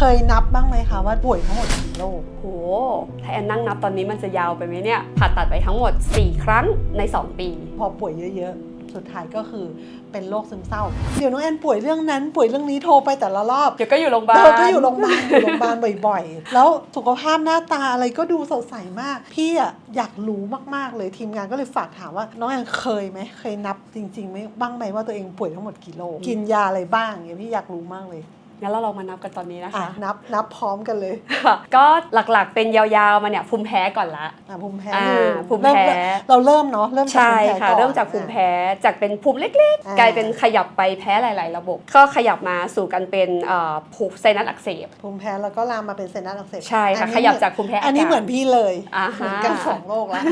เคยนับบ้างไหมคะว่าป่วยทั้งหมดกี่โรคโหถ้าแอนนั่งนับตอนนี้มันจะยาวไปไหมเนี่ย ผ่าตัดไปทั้งหมด 4 ครั้งใน 2 ปี พอป่วยเยอะๆ สุดท้ายก็คือเป็นโรคซึมเศร้า เดี๋ยวน้องแอนป่วยเรื่องนั้นป่วยเรื่องนี้โทรไปแต่ละรอบเดี๋ยวก็อยู่โรงพยาบาลเธอก็อยู่โรงพยาบาลอยู่โรงพยาบาลบ่อยๆ แล้วสุขภาพหน้าตาอะไรก็ดูสดใสมาก พี่อะอยากรู้มากๆเลยทีมงานก็เลยฝากถามว่า น้องแอนเคยไหมเคยนับจริงๆไหมบ้างไหมว่าตัวเองป่วยทั้งหมดกี่โรคกินยาอะไรบ้างเนี่ยพี่อยากรู้มากเลย งั้นเราลองมานับกันตอนนี้นะอะคะ นับนับพร้อมกันเลยค่ะก็หลักๆเป็นยาวๆมาเนี่ยภูมิแพ้ก่อนละอะภูมิแพ้อ่าหนึ่งภูมิเริ่แพ้เราเริ่มเนาะเริ่มจากใช่ภูมิแพ้ค่ะก่อนเริ่มจากภูมิแพ้จากเป็นภูมิเล็กอ่าๆกลายเป็นขยับไปแพ้หลายๆ ระบบ ก็ขยับมาสู่กันเป็นเอ่อภูมิไซนัสอักเสบภูมิแพ้แล้วก็ลามมาเป็นไซนัสอักเสบใช่ค่ะอันนี้ขยับจากภูมิแพ้อันนี้ากาศเหมือนพี่เลยอ่าฮะเหมือนกันสองโรคแล้ว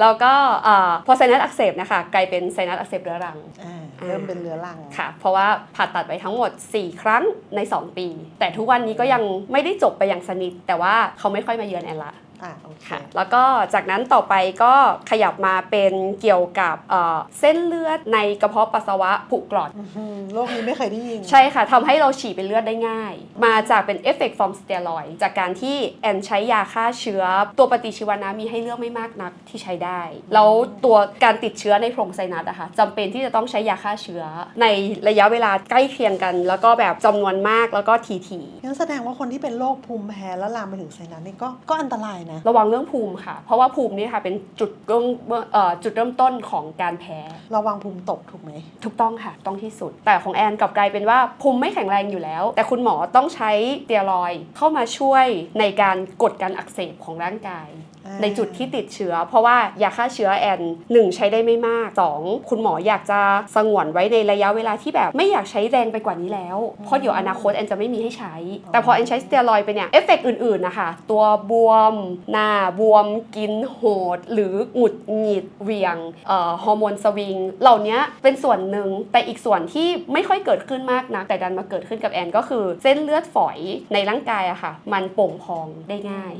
แล้วก็เอ่อพอไซนัสอักเสบนะคะกลายเป็นไซนัสอักเสบเรื้อรังอ่า เริ่มเป็นเรื้อรังค่ะ เพราะว่าผ่าตัดไปทั้งหมด 4 ครั้งใน 2 ปี แต่ทุกวันนี้ก็ยังไม่ได้จบไปอย่างสนิท แต่ว่าเขาไม่ค่อยมาเยือนแอนละ อ่าโอเค ค่ะแล้วก็จากนั้นต่อไปก็ขยับมาเป็นเกี่ยวกับเอ่อเส้นเลือดในกระเพาะปัสสาวะผุกร่อน อื้อหือโรคนี้ไม่เคยได้ยิน ใช่ค่ะทำให้เราฉี่เป็นเลือดได้ง่าย มาจากเป็นเอฟเฟกต์ฟอร์มสเตียรอยด์จากการที่แอนใช้ยาฆ่าเชื้อ ตัวปฏิชีวนะมีให้เลือกไม่มากนักที่ใช้ได้ แล้วตัวการติดเชื้อในโพรงไซนัสอะค่ะจำเป็นที่จะต้องใช้ยาฆ่าเชื้อ ในระยะเวลาใกล้เคียงกัน แล้วก็แบบจำนวนมากแล้วก็ทีทีงั้นแสดงว่าคนที่เป็นโรคภูมิแพ้แล้วลามไปถึงไซนัสนี่ก็ก็อันตรายนะ ระวังเรื่องภูมิค่ะ เพราะว่าภูมินี่ค่ะเป็นจุดเริ่มเอ่อจุดเริ่มต้นของการแพ้ ระวังภูมิตกถูกไหมถูกต้องค่ะ ต้องที่สุด แต่ของแอนกลับกลายเป็นว่าภูมิไม่แข็งแรงอยู่แล้ว แต่คุณหมอต้องใช้สเตียรอยด์เข้ามาช่วยในการกดการอักเสบของร่างกายอ่า ในจุดที่ติดเชื้อ เพราะว่ายาฆ่าเชื้อแอนหนึ่งใช้ได้ไม่มาก 2 คุณหมออยากจะสงวนไว้ในระยะเวลาที่แบบไม่อยากใช้แรงไปกว่านี้แล้ว เพราะเดี๋ยวอนาคตแอนจะไม่มีให้ใช้ แต่พอแอนใช้สเตียรอยด์ไปเนี่ยเอฟเฟกต์อื่นๆนะคะตัวบวม หน้าบวมกินโหด หรือหงุดหงิดเหวียงเอ่อฮอร์โมนสวิงเหล่านี้เป็นส่วนหนึ่งแต่อีกส่วนที่ไม่ค่อยเกิดขึ้นมากนะแต่ดันมาเกิดขึ้นกับแอนก็คือ เส้นเลือดฝอยในร่างกายอะค่ะ มันโป่งพองได้ง่าย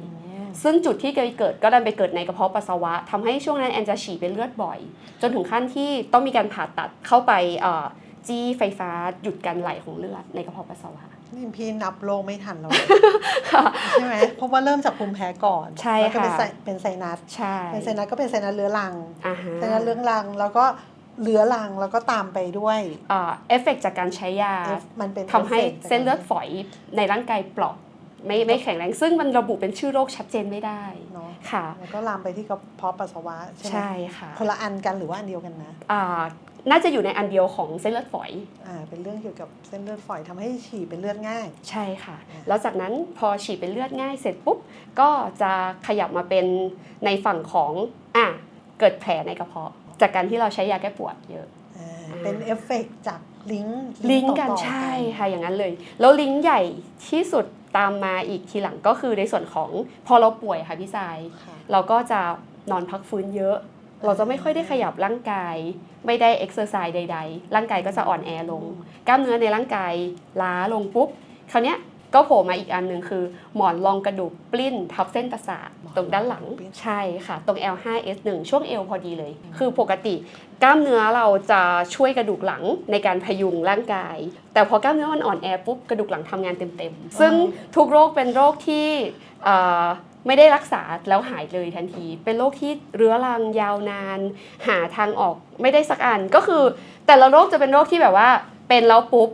ซึ่งจุดที่เกิดก็ดันไปเกิดในกระเพาะปัสสาวะทำให้ช่วงนั้นแอนจะฉี่เป็นเลือดบ่อย จนถึงขั้นที่ต้องมีการผ่าตัดเข้าไปเอ่อจี้ไฟฟ้าหยุดการไหลของเลือดในกระเพาะปัสสาวะนี่พี่นับโรคไม่ทันเราค่ะใช่ไหมเพราะว่าเริ่มจากภูมิแพ้ก่อนใช่แล้วก็เป็นค่ะไซเป็นไซนัสใช่เป็นไซนัสก็เป็นไซนัสเรื้อรังอ่าฮะไซนัสเรื้อรังแล้วก็เรื้อรังแล้วก็ตามไปด้วยเอ่อเอฟเฟกต์จากการใช้ยา F มันเป็นทำให้อฟฟกต์เส้นเลือดฝอยในร่างกายเปราะ ไม่ไม่แข็งแรง ซึ่งมันระบุเป็นชื่อโรคชัดเจนไม่ได้เนาะค่ะแล้วก็ลามไปที่กระเพาะปัสสาวะใช่ไหมใช่ค่ะคนละอันกันหรือว่าอันเดียวกันนะอ่าน่าจะอยู่ในอันเดียวของเส้นเลือดฝอยอ่าเป็นเรื่องเกี่ยวกับเส้นเลือดฝอยทำให้ฉี่เป็นเลือดง่าย ใช่ค่ะอ่าแล้วจากนั้นพอฉีดเป็นเลือดง่ายเสร็จปุ๊บก็จะขยับมาเป็นในฝั่งของอะเกิดแผลในกระเพาะ จากการที่เราใช้ยาแก้ปวดเยอะอ่าเป็นเอฟเฟกต์จากลิงก์ลิงก์กันต่อๆใช่ค่ะอย่างนั้นเลย แล้วลิงก์ใหญ่ที่สุด ตามมาอีกทีหลังก็คือในส่วนของพอเราป่วยค่ะพี่สายค่ะเราก็จะนอนพักฟื้นเยอะ เราจะไม่ค่อยได้ขยับร่างกาย ไม่ได้เอ็กซ์เซอร์ไซส์ใด ๆ ร่างกายก็จะอ่อนแอลง กล้ามเนื้อในร่างกายล้าลงปุ๊บคราวเนี้ย ก็โผล่มาอีกอันหนึ่งคือ หมอนรองกระดูกปลิ้นทับเส้นประสาทตรงด้านหลังใช่ค่ะ ตรง L5S1 ช่วงเอวพอดีเลย คือปกติ กล้ามเนื้อเราจะช่วยกระดูกหลังในการพยุงร่างกาย แต่พอกล้ามเนื้อมันอ่อนแอปุ๊บกระดูกหลังทำงานเต็มๆ ซึ่งทุกโรคเป็นโรคที่เอ่อไม่ได้รักษาแล้วหายเลยทันที เป็นโรคที่เรื้อรังยาวนาน หาทางออกไม่ได้สักอันก็คือ แต่ละโรคจะเป็นโรคที่แบบว่าเป็นแล้วปุ๊บ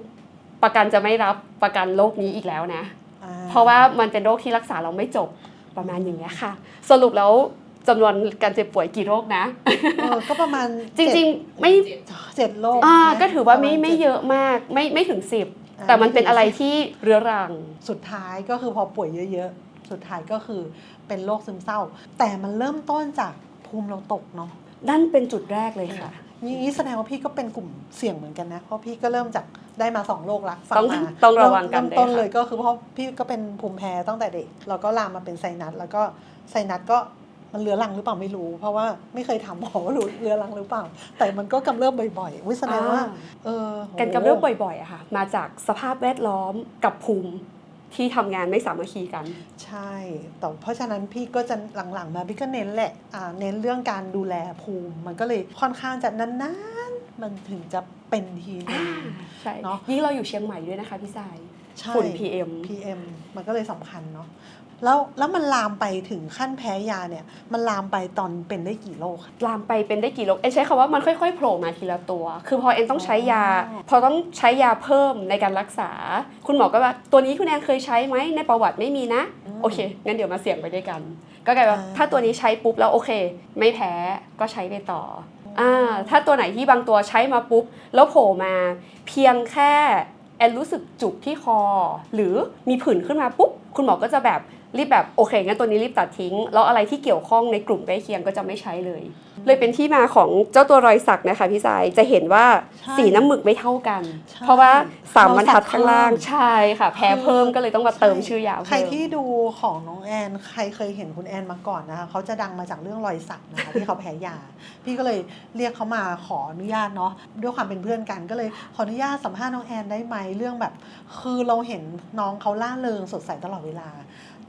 ประกันจะไม่รับประกันโรคนี้อีกแล้วนะอ่าเพราะว่ามันเป็นโรคที่รักษาเราไม่จบประมาณอย่างเงี้ยค่ะ สรุปแล้วจำนวนการเจ็บป่วยกี่โรคนะเออก็ประมาณจริงๆไม่ๆเจ็ดโรคอ่านะก็ถือว่าไม่ปรณไม่จ็ดเยอะมากไม่ไม่ถึงสิบอ่าแต่มันเป็นไม่ถึงอะไร10ที่เรื้อรัง สุดท้ายก็คือพอป่วยเยอะๆ สุดท้ายก็คือเป็นโรคซึมเศร้า แต่มันเริ่มต้นจากภูมิเราตกเนาะนั่นเป็นจุดแรกเลยค่ะ นี่แสดงว่าพี่ก็เป็นกลุ่มเสี่ยงเหมือนกันนะ เพราะพี่ก็เริ่มจากได้มาสองโรคละฟัต้องมาต้องระวังกันเริ่มต้นด้วยค่ะเลยก็คือเพราะพี่ก็เป็นภูมิแพ้ตั้งแต่เด็กแล้วก็ลามมาเป็นไซนัสแล้วก็ไซนัสก็มันเรื้อรังหรือเปล่าไม่รู้ เพราะว่าไม่เคยถามหมอว่ารู้เรื้อรังหรือเปล่า แต่มันก็กำเริบบ่อยๆวิแสดงว่าเออโหการกำเริบบ่อยๆอะค่ะมาจากสภาพแวดล้อมกับภูมิ ที่ทำงานไม่สามัคคีกัน ใช่แต่เพราะฉะนั้นพี่ก็จะหลังๆ มาพี่ก็เน้นแหละอ่าเน้นเรื่องการดูแลภูมิ มันก็เลยค่อนข้างจะนานๆ มันถึงจะเป็นทีนึงใช่เนอะยิ่งเราอยู่เชียงใหม่ด้วยนะคะพี่สายใช่ฝุ่น PM PM มันก็เลยสำคัญเนาะ แล้วแล้วมันลามไปถึงขั้นแพ้ยาเนี่ยมันลามไปตอนเป็นได้กี่โรคคะ ลามไปเป็นได้กี่โรคเอ็นใช้คำว่ามันค่อยๆโผล่มาทีละตัว คือพอเอ็นต้องใช้ยาอ๋อพอต้องใช้ยาเพิ่มในการรักษา คุณหมอก็ว่าตัวนี้คุณแอนเคยใช้ไหมในประวัติไม่มีนะ โอเคงั้นเดี๋ยวมาเสี่ยงไปด้วยกัน ก็กลายว่าถ้าตัวนี้ใช้ปุ๊บแล้วโอเค ไม่แพ้ก็ใช้ไปต่ออ่าถ้าตัวไหนที่บางตัวใช้มาปุ๊บ แล้วโผล่มาเพียงแค่แอนรู้สึกจุกที่คอ หรือมีผื่นขึ้นมาปุ๊บ คุณหมอก็จะแบบ รีบแบบโอเคงั้นตัวนี้รีบตัดทิ้ง แล้วอะไรที่เกี่ยวข้องในกลุ่มใกล้เคียงก็จะไม่ใช้เลย เลยเป็นที่มาของเจ้าตัวรอยสักนะคะพี่สายจะเห็นว่าใช่สีน้ำหมึกไม่เท่ากันใช่เพราะว่าสามบรรทัดเราสักข้างล่างเพิ่มใช่ค่ะ แพ้เพิ่มก็เลยต้องมาเติมชื่อยาใครเพิ่มที่ดูของน้องแอนใครเคยเห็นคุณแอนมาก่อนนะคะเขาจะดังมาจากเรื่องรอยสักนะคะที่เขาแพ้ยา พี่ก็เลยเรียกเขามาขออนุญาตเนาะด้วยความเป็นเพื่อนกันก็เลยขออนุญาตสัมภาษณ์น้องแอนได้ไหมเรื่องแบบ คือเราเห็นน้องเขาล่าเริงสดใสตลอดเวลา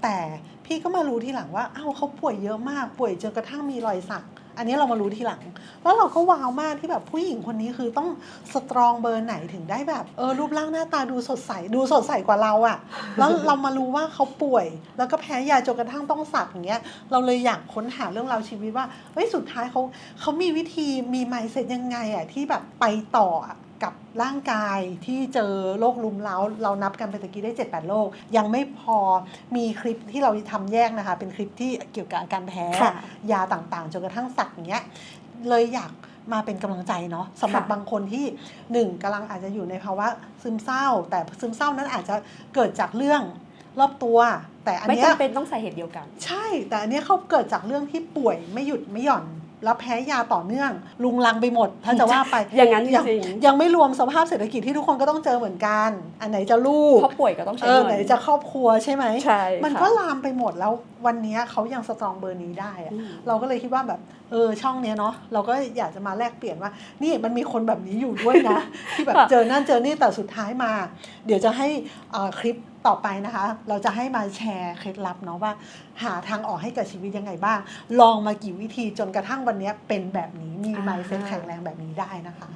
แต่พี่ก็มารู้ทีหลังว่าอ้าวเขาป่วยเยอะมากป่วยจนกระทั่งมีรอยสัก อันนี้เรามารู้ทีหลัง แล้วเราก็ว้าวมากที่แบบผู้หญิงคนนี้คือต้องสตรองเบอร์ไหนถึงได้แบบเออรูปร่างหน้าตาดูสดใสดูสดใสกว่าเราอะแล้วเรามารู้ว่าเขาป่วย แล้วก็แพ้ยาจนกระทั่งต้องสักอย่างเงี้ยเราเลยอยากค้นหาเรื่องราวชีวิตว่าเฮ้ยสุดท้ายเขาเขามีวิธีมีไมเซ็ตยังไงอะที่แบบไปต่ออะ กับร่างกายที่เจอโรคลุมเล้าเรานับกันไปตะกี้ได้7จ็ดแปดโรคยังไม่พอมีคลิปที่เราทำแยกนะคะ เป็นคลิปที่เกี่ยวกับอาการแพ้ค่ะยาต่างๆ จนกระทั่งสักอย่างเงี้ยเลยอยากมาเป็นกำลังใจเนาะสำหรับค่ะบางคนที่หนึ่งกำลังอาจจะอยู่ในภาวะซึมเศร้า แต่ซึมเศร้านั้นอาจจะเกิดจากเรื่องรอบตัว แต่อันไม่เนี้ยจำเป็นต้องสาเหตุเดียวกัน ใช่ แต่อันเนี้ยเขาเกิดจากเรื่องที่ป่วยไม่หยุดไม่หย่อน แล้วแพ้ยาต่อเนื่อง ลุงลังไปหมด ถ้าจะว่าไปอย่างนั้นจยังริงยังไม่รวมสภาพเศรษฐกิจที่ทุกคนก็ต้องเจอเหมือนกัน อันไหนจะลูกเพราะป่วยก็ต้องใช้เออเงิไหนนจะครอบครัวใช่ไหมใช่มันค่ะก็ลามไปหมดแล้ววันเนี้ยเขายังสตรองเบอร์นี้ได้อะอืมเราก็เลยคิดว่าแบบเออช่องเนี้ยเนาะเราก็อยากจะมาแลกเปลี่ยนว่า นี่มันมีคนแบบนี้อยู่ด้วยนะ ที่แบบเจอนั่นเจอนี่แต่สุดท้ายมา เดี๋ยวจะให้เอ่อคลิป ต่อไปนะคะ เราจะให้มาแชร์เคล็ดลับเนาะว่า หาทางออกให้กับชีวิตยังไงบ้าง ลองมากี่วิธีจนกระทั่งวันเนี้ยเป็นแบบนี้มีไมเซ็ตแข็งแรงแบบนี้ได้นะคะ